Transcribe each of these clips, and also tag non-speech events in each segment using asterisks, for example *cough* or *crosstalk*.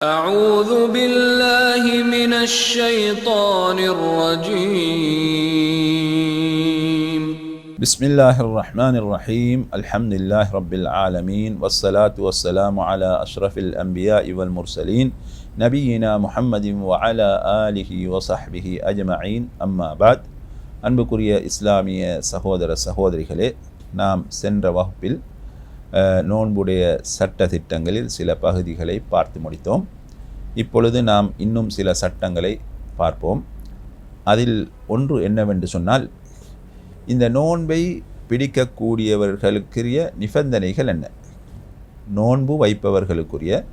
أعوذ بالله من الشيطان الرجيم بسم الله الرحمن الرحيم الحمد لله رب العالمين والصلاة والسلام على أشرف الأنبياء والمرسلين نبينا محمد وعلى آله وصحبه أجمعين أما بعد அன்புக்குரிய இஸ்லாமிய சகோதர சகோதரிகளே நாம் சென்ற வகுப்பில் அஹ், நோன்புடைய சட்ட திட்டங்களில் சில பகுதிகளை பார்த்து முடித்தோம். இப்பொழுது நாம் இன்னும் சில சட்டங்களை பார்ப்போம். அதில் ஒன்று என்னவென்று சொன்னால் இந்த நோன்பை பிடிக்கக்கூடியவர்களுக்குரிய நிபந்தனைகள் என்ன? நோன்பு வைப்பவர்களுக்குரிய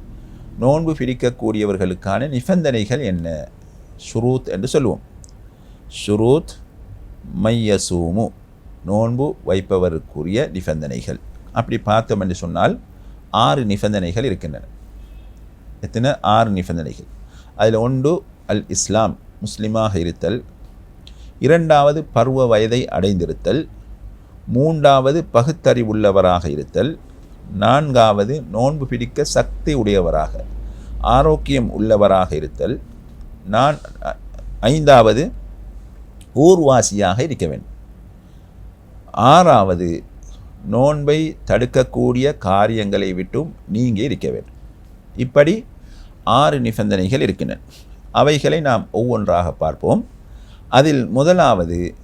நோன்பு பிடிக்கக்கூடியவர்களுக்கான நிபந்தனைகள் என்ன? ஷுரூத் என்று சொல்லுவோம். ஷுரூத் மையசூமு நோன்பு வைப்பவருக்குரிய நிபந்தனைகள். அப்படி பார்த்தோம் என்று சொன்னால் ஆறு நிபந்தனைகள் இருக்கின்றன. எத்தனை? ஆறு நிபந்தனைகள். அதில் ஒன்று அல் இஸ்லாம் முஸ்லிமாக இருத்தல். இரண்டாவது பருவ வயதை அடைந்திருத்தல். மூன்றாவது பகுத்தறிவுள்ளவராக இருத்தல். நான்காவது நோன்பு பிடிக்க சக்தி உடையவராக ஆரோக்கியம் உள்ளவராக இருத்தல். நான் ஐந்தாவது ஊர்வாசியாக இருக்க வேண்டும். ஆறாவது நோன்பை தடுக்கக்கூடிய காரியங்களை விட்டும் நீங்கி இருக்க வேண்டும். இப்படி ஆறு நிபந்தனைகள் இருக்கின்றன அவைகளை நாம் ஒவ்வொன்றாக பார்ப்போம். அதில் முதலாவது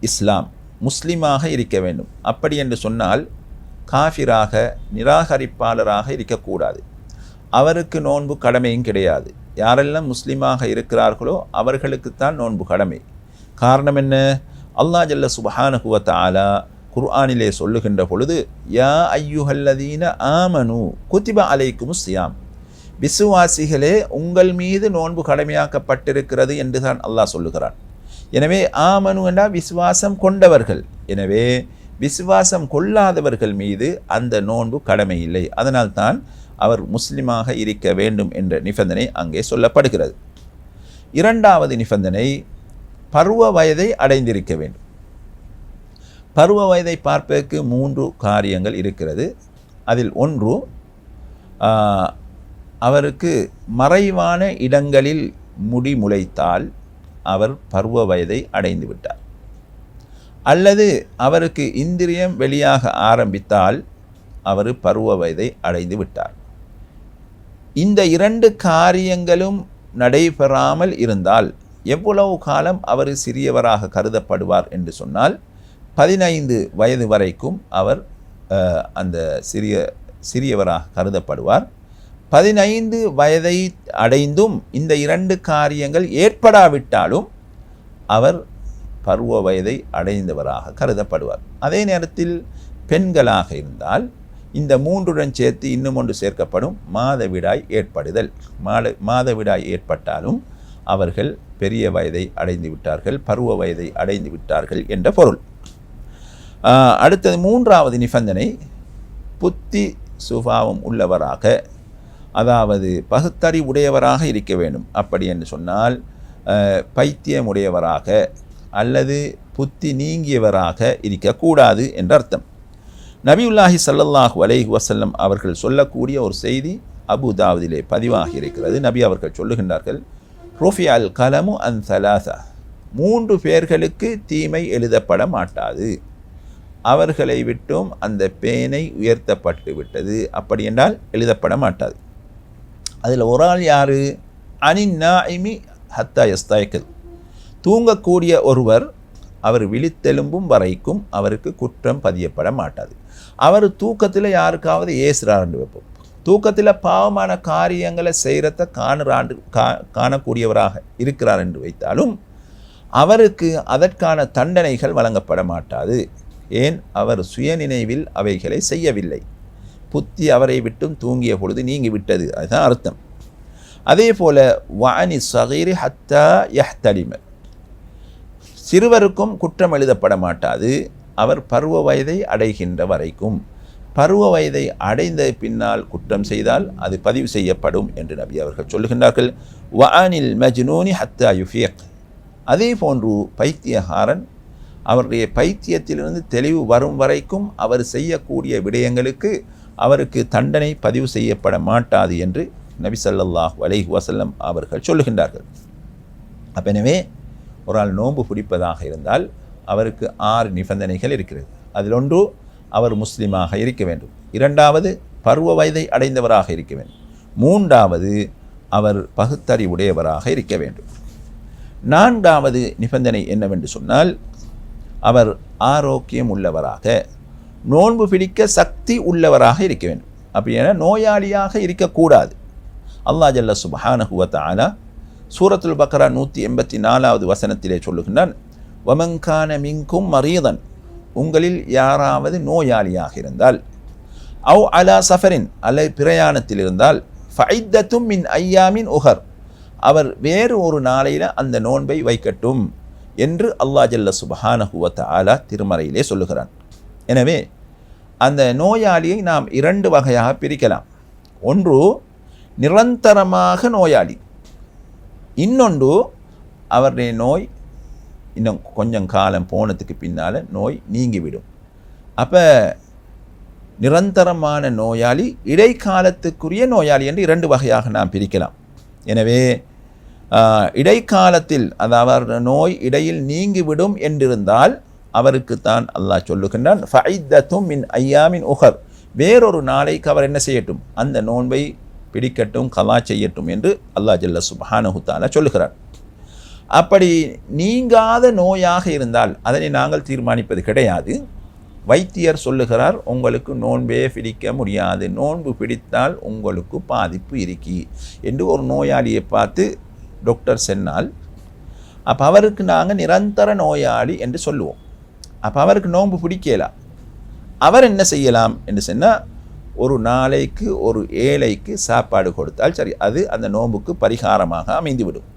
இஸ்லாம் முஸ்லீமாக இருக்க வேண்டும். அப்படி என்று சொன்னால் காஃபிராக நிராகரிப்பாளராக இருக்கக்கூடாது. அவருக்கு நோன்பு கடமையும் கிடையாது. யாரெல்லாம் முஸ்லீமாக இருக்கிறார்களோ அவர்களுக்குத்தான் நோன்பு கடமை. காரணம் என்ன? அல்லாஹ் ஜல்ல குர்ஆனிலே சொல்லுகின்ற பொழுது யா ஐயுஹல்லதீன ஆமனு குத்திப அலைக்கும் சியாம் விசுவாசிகளே உங்கள் மீது நோன்பு கடமையாக்கப்பட்டிருக்கிறது என்று தான் அல்லாஹ் சொல்லுகிறான். எனவே ஆமனு என்றால் விசுவாசம் கொண்டவர்கள். எனவே விசுவாசம் கொள்ளாதவர்கள் மீது அந்த நோன்பு கடமை இல்லை அதனால்தான் அவர் முஸ்லிமாக இருக்க வேண்டும் என்ற நிபந்தனை அங்கே சொல்லப்படுகிறது. இரண்டாவது நிபந்தனை பருவ வயதை அடைந்திருக்க வேண்டும். பருவ வயதை பார்ப்பதற்கு மூன்று காரியங்கள் இருக்கிறது. அதில் ஒன்று அவருக்கு மறைவான இடங்களில் முடி முளைத்தால் அவர் பருவ வயதை அடைந்து விட்டார். அல்லது அவருக்கு இந்திரியம் வெளியாக ஆரம்பித்தால் அவர் பருவ வயதை அடைந்து விட்டார். இந்த இரண்டு காரியங்களும் நடைபெறாமல் இருந்தால் எவ்வளவு காலம் அவர் சிறியவராக கருதப்படுவார் என்று சொன்னால் பதினைந்து வயது வரைக்கும் அவர் அந்த சிறிய சிறியவராக கருதப்படுவார். பதினைந்து வயதை அடைந்தும் இந்த இரண்டு காரியங்கள் ஏற்படாவிட்டாலும் அவர் பருவ வயதை அடைந்தவராக கருதப்படுவார். அதே நேரத்தில் பெண்களாக இருந்தால் இந்த மூன்றுடன் சேர்த்து இன்னும் ஒன்று சேர்க்கப்படும் மாதவிடாய் ஏற்படுதல். மாத மாதவிடாய் ஏற்பட்டாலும் அவர்கள் பெரிய வயதை அடைந்து விட்டார்கள் பருவ வயதை அடைந்து விட்டார்கள் என்ற பொருள். அடுத்தது மூன்றாவது நிபந்தனை புத்தி சுபாவம் உள்ளவராக அதாவது பகுத்தறி உடையவராக இருக்க வேண்டும். அப்படி என்று சொன்னால் பைத்தியம் உடையவராக அல்லது புத்தி நீங்கியவராக இருக்கக்கூடாது என்ற அர்த்தம். நபியுல்லாஹி சல்லல்லாஹு அலைஹி வசல்லம் அவர்கள் சொல்லக்கூடிய ஒரு செய்தி அபுதாவதிலே பதிவாகி இருக்கிறது. நபி அவர்கள் சொல்லுகின்றார்கள் ருஃபி அல் கலமு அன் சலாசா. மூன்று பேர்களுக்கு தீமை எழுதப்பட மாட்டாது. அவர்களை விட்டும் அந்த பேனை உயர்த்தப்பட்டு விட்டது. அப்படி என்றால் எழுதப்பட மாட்டாது. அதில் ஒரு ஆள் யார்? அனி நாய்மி ஹத்தா எஸ்தாய்க்கல் தூங்கக்கூடிய ஒருவர் அவர் விழித்தெலும்பும் வரைக்கும் அவருக்கு குற்றம் பதியப்பட மாட்டாது. அவர் தூக்கத்தில் யாருக்காவது ஏசுறாருன்னு வைப்போம். தூக்கத்தில் பாவமான காரியங்களை செய்கிறத காணுறாண்டு கா காணக்கூடியவராக இருக்கிறார் என்று வைத்தாலும் அவருக்கு அதற்கான தண்டனைகள் வழங்கப்பட மாட்டாது. ஏன்? அவர் சுயநினைவில் அவைகளை செய்யவில்லை. புத்தி அவரை விட்டும் தூங்கிய பொழுது நீங்கிவிட்டது அதுதான் அர்த்தம். அதே போல வாணி சகிரி ஹத்தா யஹ்தலிம. சிறுவருக்கும் குற்றம் எழுதப்பட மாட்டாது. அவர் பருவ வயதை அடைகின்ற வரைக்கும். பருவ வயதை அடைந்த பின்னால் குற்றம் செய்தால் அது பதிவு செய்யப்படும் என்று நபி அவர்கள் சொல்லுகின்றார்கள். வானில் மஜ்னூனி ஹத்தா யுஃபியக் அதே போன்று பைத்தியகாரன் அவருடைய பைத்தியத்திலிருந்து தெளிவு வரும் வரைக்கும் அவர் செய்யக்கூடிய விடயங்களுக்கு அவருக்கு தண்டனை பதிவு செய்யப்பட மாட்டாது என்று நபி ஸல்லல்லாஹு வசல்லம் அவர்கள் சொல்லுகின்றார்கள். அப்ப எனவே ஒரு ஆள் நோன்பு பிடிப்பதாக இருந்தால் அவருக்கு ஆறு நிபந்தனைகள் இருக்கிறது. அதில் ஒன்று அவர் முஸ்லீமாக இருக்க வேண்டும். இரண்டாவது பருவ வயதை அடைந்தவராக இருக்க வேண்டும். மூன்றாவது அவர் பகுத்தறிவுடையவராக இருக்க வேண்டும். நான்காவது நிபந்தனை என்னவென்று சொன்னால் அவர் ஆரோக்கியம் உள்ளவராக நோன்பு பிடிக்க சக்தி உள்ளவராக இருக்க வேண்டும். அப்படின்னா நோயாளியாக இருக்கக்கூடாது. அல்லா ஜல்ல சுப்ஹானஹு வ சூரத்துல் பக்ரா நூற்றி எண்பத்தி நாலாவது வசனத்திலே சொல்லுகின்றான் வமங்கான மிங்கும் மரீதன். உங்களில் யாராவது நோயாளியாக இருந்தால் அவ் அலா சஃபரின். அல்லது பிரயாணத்தில் இருந்தால் ஃபைத்தத்தும் மின் ஐயாமின் உஹர். அவர் வேறு ஒரு நாளையில் அந்த நோன்பை வைக்கட்டும். என்று அல்லா ஜல்ல சுபஹானஹு ஆலா திருமறையிலே சொல்லுகிறான். எனவே அந்த நோயாளியை நாம் இரண்டு வகையாக பிரிக்கலாம். ஒன்று நிரந்தரமாக நோயாளி. இன்னொன்று அவருடைய நோய் இன்னும் கொஞ்சம் காலம் போனதுக்கு பின்னால் நோய் நீங்கிவிடும். அப்போ நிரந்தரமான நோயாளி இடைக்காலத்துக்குரிய நோயாளி என்று இரண்டு வகையாக நாம் பிரிக்கலாம். எனவே இடைக்காலத்தில் அதாவது நோய் இடையில் நீங்கிவிடும் என்றிருந்தால் அவருக்குத்தான் அல்லாஹ் சொல்லுகின்றான் ஃபைத்தத்தும் மின் ஐயாமின் உஹர். வேறொரு நாளைக்கு அவர் என்ன செய்யட்டும்? அந்த நோன்பை பிடிக்கட்டும் கலா செய்யட்டும் என்று அல்லாஹ் ஜல்ல சுப்ஹானஹு சொல்லுகிறார். அப்படி நீங்காத நோயாக இருந்தால் அதனை நாங்கள் தீர்மானிப்பது கிடையாது. வைத்தியர் சொல்லுகிறார் உங்களுக்கு நோன்பே பிடிக்க முடியாது. நோன்பு பிடித்தால் உங்களுக்கு பாதிப்பு இருக்கி. என்று ஒரு நோயாளியை பார்த்து டாக்டர் சென்னால் அப்போ அவருக்கு நாங்கள் நிரந்தர நோயாளி என்று சொல்லுவோம். அப்போ அவருக்கு நோன்பு பிடிக்கலாம் அவர் என்ன செய்யலாம் என்று சொன்னால் ஒரு நாளைக்கு ஒரு ஏழைக்கு சாப்பாடு கொடுத்தால் சரி அது அந்த நோன்புக்கு பரிகாரமாக அமைந்துவிடும்.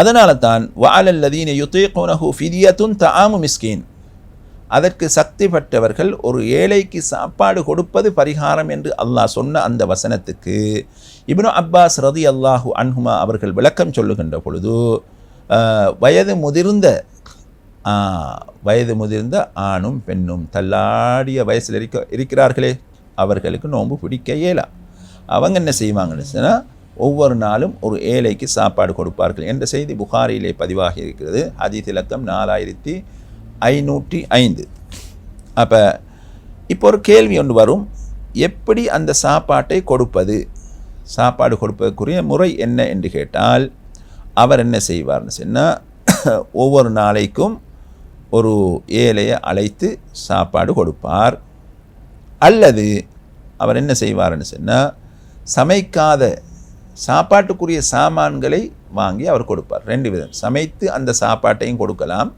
அதனால தான் வாழல்லதீன யுத்தேகோனஹு ஃபிதியத்துன் தாமு மிஸ்கின். அதற்கு சக்தி பெற்றவர்கள் ஒரு ஏழைக்கு சாப்பாடு கொடுப்பது பரிகாரம் என்று அல்லாஹ் சொன்ன அந்த வசனத்துக்கு இப்னு அப்பாஸ் ரதி அல்லாஹு அன்ஹுமா அவர்கள் விளக்கம் சொல்லுகின்ற பொழுது வயது முதிர்ந்த வயது முதிர்ந்த ஆணும் பெண்ணும் தள்ளாடிய வயசில் இருக்க இருக்கிறார்களே. அவர்களுக்கு நோன்பு பிடிக்க இயலா. அவங்க என்ன செய்வாங்கன்னு சொன்னால் ஒவ்வொரு நாளும் ஒரு ஏழைக்கு சாப்பாடு கொடுப்பார்கள் என்ற செய்தி புகாரியிலே பதிவாகி இருக்கிறது. ஹதீஸ் இலக்கம் நாலாயிரத்தி ஐநூற்றி ஐந்து. அப்போ இப்போ ஒரு கேள்வி ஒன்று வரும். எப்படி அந்த சாப்பாட்டை கொடுப்பது? சாப்பாடு கொடுப்பதற்குரிய முறை என்ன என்று கேட்டால் அவர் என்ன செய்வார்னு சொன்னால் *clears throat* ஒவ்வொரு நாளைக்கும் ஒரு ஏழையை அழைத்து சாப்பாடு கொடுப்பார். அல்லது அவர் என்ன செய்வார்னு சொன்னால் சமைக்காத சாப்பாட்டுக்குரிய சாமான்களை வாங்கி அவர் கொடுப்பார். ரெண்டு விதம். சமைத்து அந்த சாப்பாட்டையும் கொடுக்கலாம்.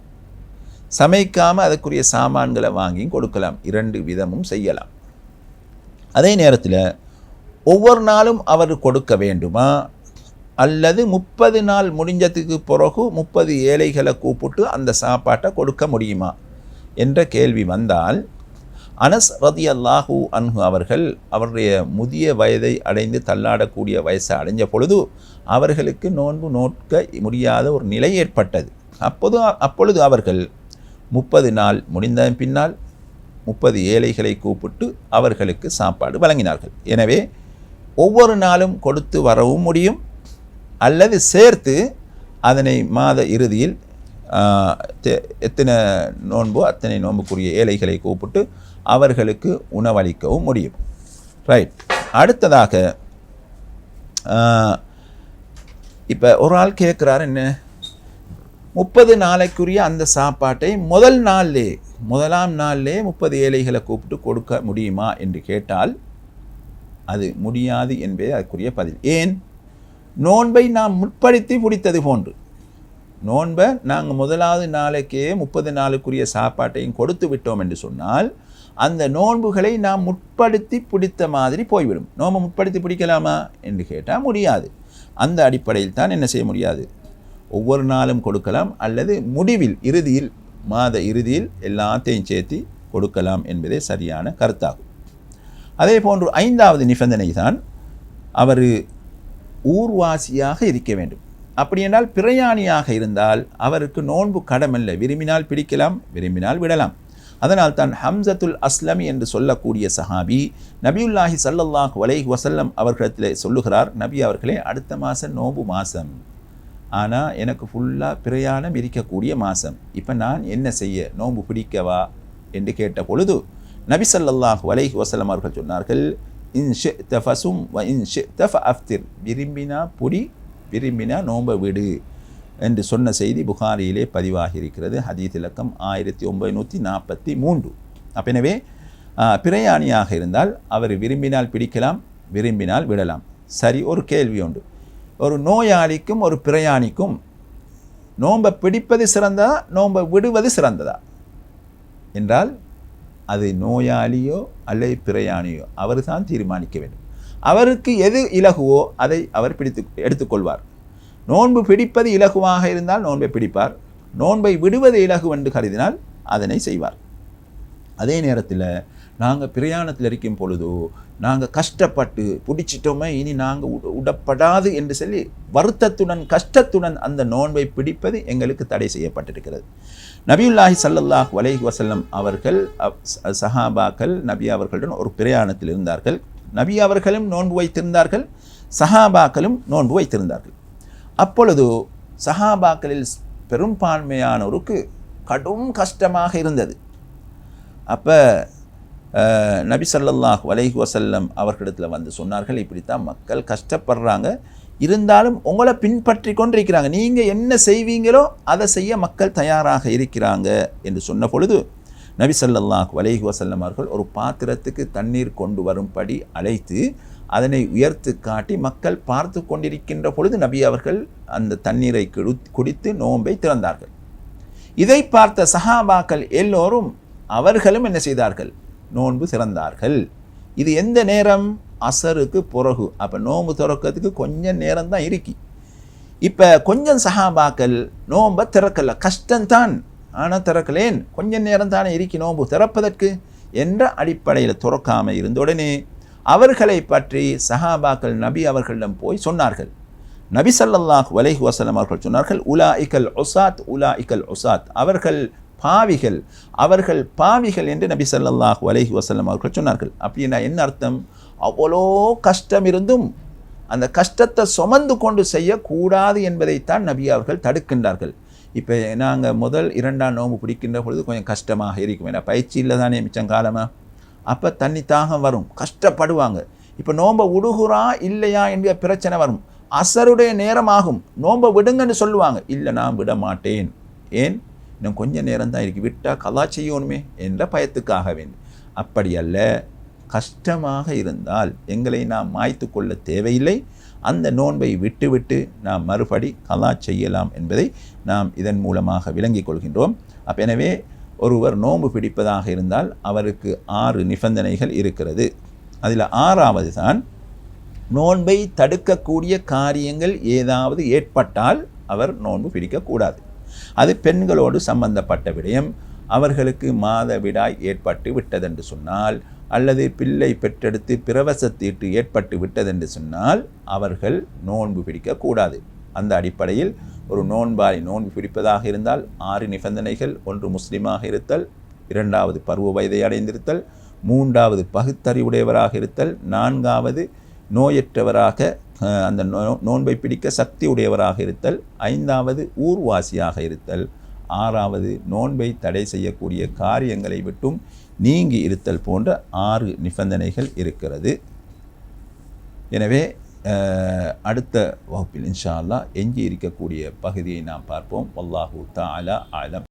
சமைக்காமல் அதற்குரிய சாமான்களை வாங்கியும் கொடுக்கலாம். இரண்டு விதமும் செய்யலாம். அதே நேரத்தில் ஒவ்வொரு நாளும் அவர் கொடுக்க வேண்டுமா? அல்லது முப்பது நாள் முடிஞ்சதுக்கு பிறகு முப்பது ஏழைகளை கூப்பிட்டு அந்த சாப்பாட்டை கொடுக்க முடியுமா? என்ற கேள்வி வந்தால் அனஸ் ரதி அல்லாஹூ அன்ஹு அவர்கள் அவருடைய முதிய வயதை அடைந்து தள்ளாடக்கூடிய வயசை அடைஞ்ச பொழுது அவர்களுக்கு நோன்பு நோட்க முடியாத ஒரு நிலை ஏற்பட்டது. அப்போது அப்பொழுது அவர்கள் முப்பது நாள் முடிந்த பின்னால் முப்பது ஏழைகளை கூப்பிட்டு அவர்களுக்கு சாப்பாடு வழங்கினார்கள். எனவே ஒவ்வொரு நாளும் கொடுத்து வரவும் முடியும் அல்லது சேர்த்து அதனை மாத இறுதியில் எத்தனை நோன்போ அத்தனை நோன்புக்குரிய ஏழைகளை கூப்பிட்டு அவர்களுக்கு உணவளிக்கவும் முடியும். ரைட் அடுத்ததாக இப்போ ஒரு ஆள் கேட்குறாரு என்ன? முப்பது நாளைக்குரிய அந்த சாப்பாட்டை முதல் நாள்லே முதலாம் நாள்லே முப்பது ஏழைகளை கூப்பிட்டு கொடுக்க முடியுமா என்று கேட்டால் அது முடியாது என்பதே அதுக்குரிய பதில். ஏன்? நோன்பை நாம் முற்படுத்தி பிடித்தது போன்று. நோன்பை நாங்கள் முதலாவது நாளைக்கே முப்பது நாளுக்குரிய சாப்பாட்டையும் கொடுத்து விட்டோம் என்று சொன்னால் அந்த நோன்புகளை நாம் முற்படுத்தி பிடித்த மாதிரி போய்விடும். நோன்பை முற்படுத்தி பிடிக்கலாமா? என்று கேட்டால் முடியாது. அந்த அடிப்படையில் தான் என்ன செய்ய முடியாது? ஒவ்வொரு நாளும் கொடுக்கலாம் அல்லது முடிவில் இறுதியில் மாத இறுதியில் எல்லாத்தையும் சேர்த்து கொடுக்கலாம் என்பதே சரியான கருத்தாகும். அதே போன்று ஐந்தாவது நிபந்தனை தான் அவர் ஊர்வாசியாக இருக்க வேண்டும். அப்படி என்றால் பிரயாணியாக இருந்தால் அவருக்கு நோன்பு கடமல்ல. விரும்பினால் பிடிக்கலாம் விரும்பினால் விடலாம். அதனால் தான் ஹம்சத்துல் அஸ்லமி என்று சொல்லக்கூடிய சஹாபி நபியுல்லாஹி சல்லல்லாஹ் வலை வசல்லம் அவர்களிடத்தில் சொல்லுகிறார் நபி அவர்களே அடுத்த மாதம் நோம்பு மாதம் ஆனால் எனக்கு ஃபுல்லாக பிரயாணம் இருக்கக்கூடிய மாதம் இப்போ நான் என்ன செய்ய? நோன்பு பிடிக்கவா? என்று கேட்ட பொழுது நபி சல்லாஹ் வலைஹி வசலம் அவர்கள் சொன்னார்கள் இன் ஷி'த ஃபசும் வ இன் ஷி'த ஃபஅஃப்திர். விரும்பினா புடி விரும்பினா நோன்பை விடு என்று சொன்ன செய்தி புகாரியிலே பதிவாகி இருக்கிறது. ஹதீத் இலக்கம் ஆயிரத்தி ஒன்பதுநூற்றி நாற்பத்தி மூன்று. அப்போ எனவே பிரயாணியாக இருந்தால் அவர் விரும்பினால் பிடிக்கலாம் விரும்பினால் விடலாம். சரி ஒரு கேள்வி உண்டு. ஒரு நோயாளிக்கும் ஒரு பிரயாணிக்கும் நோன்பை பிடிப்பது சிறந்ததா? நோன்பை விடுவது சிறந்ததா? என்றால் அது நோயாளியோ அல்லது பிரயாணியோ அவர் தான் தீர்மானிக்க வேண்டும். அவருக்கு எது இலகுவோ அதை அவர் பிடித்து எடுத்துக்கொள்வார். நோன்பு பிடிப்பது இலகுவாக இருந்தால் நோன்பை பிடிப்பார். நோன்பை விடுவது இலகு என்று கருதினால் அதனை செய்வார். அதே நேரத்தில் நாங்கள் பிரயாணத்தில் இருக்கும் பொழுதோ நாங்கள் கஷ்டப்பட்டு பிடிச்சிட்டோமே இனி நாங்கள் உடப்படாது என்று சொல்லி வருத்தத்துடன் கஷ்டத்துடன் அந்த நோன்பை பிடிப்பது எங்களுக்கு தடை செய்யப்பட்டிருக்கிறது. நபியுல்லாஹி சல்லல்லாஹ் அலைஹி வசல்லம் அவர்கள் அப்- சஹாபாக்கள் நபி அவர்களுடன் ஒரு பிரயாணத்தில் இருந்தார்கள். நபி அவர்களும் நோன்பு வைத்திருந்தார்கள் சஹாபாக்களும் நோன்பு வைத்திருந்தார்கள். அப்பொழுது சஹாபாக்களில் பெரும்பான்மையானோருக்கு கடும் கஷ்டமாக இருந்தது. அப்போ நபி சல்லல்லாஹ் அலைஹி வசல்லம் அவர்களிடத்தில் வந்து சொன்னார்கள் இப்படித்தான் மக்கள் கஷ்டப்படுறாங்க. இருந்தாலும் உங்களை பின்பற்றி கொண்டிருக்கிறாங்க. நீங்கள் என்ன செய்வீங்களோ அதை செய்ய மக்கள் தயாராக இருக்கிறாங்க என்று சொன்ன பொழுது நபி சல்லல்லாஹ் அலைஹி வசல்லம் அவர்கள் ஒரு பாத்திரத்துக்கு தண்ணீர் கொண்டு வரும்படி அழைத்து அதனை உயர்த்து காட்டி மக்கள் பார்த்து கொண்டிருக்கின்ற பொழுது நபி அவர்கள் அந்த தண்ணீரை குடித்து நோன்பை திறந்தார்கள். இதை பார்த்த சஹாபாக்கள் எல்லோரும் அவர்களும் என்ன செய்தார்கள்? நோன்பு சிறந்தார்கள். இது எந்த நேரம்? அசருக்கு பிறகு. அப்போ நோன்பு திறக்கிறதுக்கு கொஞ்சம் நேரம் தான் இருக்கி. இப்போ கொஞ்சம் சஹாபாக்கள் நோன்பை திறக்கல. கஷ்டம்தான். ஆனால் திறக்கலேன். கொஞ்சம் நேரம் தானே இருக்கி நோன்பு திறப்பதற்கு என்ற அடிப்படையில் துறக்காமல் இருந்த உடனே அவர்களை பற்றி சஹாபாக்கள் நபி அவர்களிடம் போய் சொன்னார்கள். நபி சல்லாஹ் அலைஹி வசலம் அவர்கள் சொன்னார்கள் உலா இக்கல் ஒசாத் உலா இக்கல் ஒசாத் அவர்கள் பாவிகள் அவர்கள் பாவிகள் என்று நபி சல்லாஹூ அலஹி வசல்லம் அவர்கள் சொன்னார்கள். அப்படின்னா என்ன அர்த்தம்? அவ்வளோ கஷ்டம் இருந்தும் அந்த கஷ்டத்தை சுமந்து கொண்டு செய்யக்கூடாது என்பதைத்தான் நபி அவர்கள் தடுக்கின்றார்கள். இப்போ நாங்கள் முதல் இரண்டாம் நோன்பு பிடிக்கின்ற பொழுது கொஞ்சம் கஷ்டமாக இருக்கும். ஏன்னா பயிற்சி இல்லை தானே மிச்சம் காலமாக அப்போ தண்ணி தாகம் வரும். கஷ்டப்படுவாங்க. இப்போ நோன்பை விடுகுறா இல்லையா என்கிற பிரச்சனை வரும். அசருடைய நேரம் ஆகும் நோன்பை விடுங்கன்னு சொல்லுவாங்க. இல்லை நான் விட மாட்டேன் ஏன்? இன்னும் கொஞ்ச நேரம் தான் இருக்கு. விட்டால் கலா செய்யணுமே என்ற பயத்துக்காக வேண்டும். அப்படி அல்ல கஷ்டமாக இருந்தால் எங்களை நாம் மாய்த்து கொள்ள தேவையில்லை. அந்த நோன்பை விட்டுவிட்டு நாம் மறுபடி கலா செய்யலாம் என்பதை நாம் இதன் மூலமாக விளங்கிக் கொள்கின்றோம். அப்ப எனவே ஒருவர் நோன்பு பிடிப்பதாக இருந்தால் அவருக்கு ஆறு நிபந்தனைகள் இருக்கிறது. அதில் ஆறாவது தான் நோன்பை தடுக்கக்கூடிய காரியங்கள் ஏதாவது ஏற்பட்டால் அவர் நோன்பு பிடிக்கக்கூடாது அது பெண்களோடு சம்பந்தப்பட்ட விடயம். அவர்களுக்கு மாதவிடாய் ஏற்பட்டு விட்டதென்று சொன்னால் அல்லது பிள்ளை பெற்றெடுத்து பிரவசத்தீட்டு ஏற்பட்டு விட்டதென்று சொன்னால் அவர்கள் நோன்பு பிடிக்கக்கூடாது அந்த அடிப்படையில் ஒரு நோன்பாய் நோன்பு பிடிப்பதாக இருந்தால் ஆறு நிபந்தனைகள் ஒன்று முஸ்லீமாக இருத்தல் இரண்டாவது பருவ வயதை அடைந்திருத்தல் மூன்றாவது பகுத்தறிவுடையவராக இருத்தல் நான்காவது நோயற்றவராக அந்த நோ- நோன்பை பிடிக்க சக்தி உடையவராக இருத்தல் ஐந்தாவது ஊர்வாசியாக இருத்தல் ஆறாவது நோன்பை தடை செய்யக்கூடிய காரியங்களை விட்டும் நீங்கி இருத்தல் போன்ற ஆறு நிபந்தனைகள் இருக்கிறது. எனவே அடுத்த வகுப்பில் இன்ஷா அல்லா எஞ்சி இருக்கக்கூடிய பகுதியை நாம் பார்ப்போம். வல்லாஹு தாலா ஆலம்.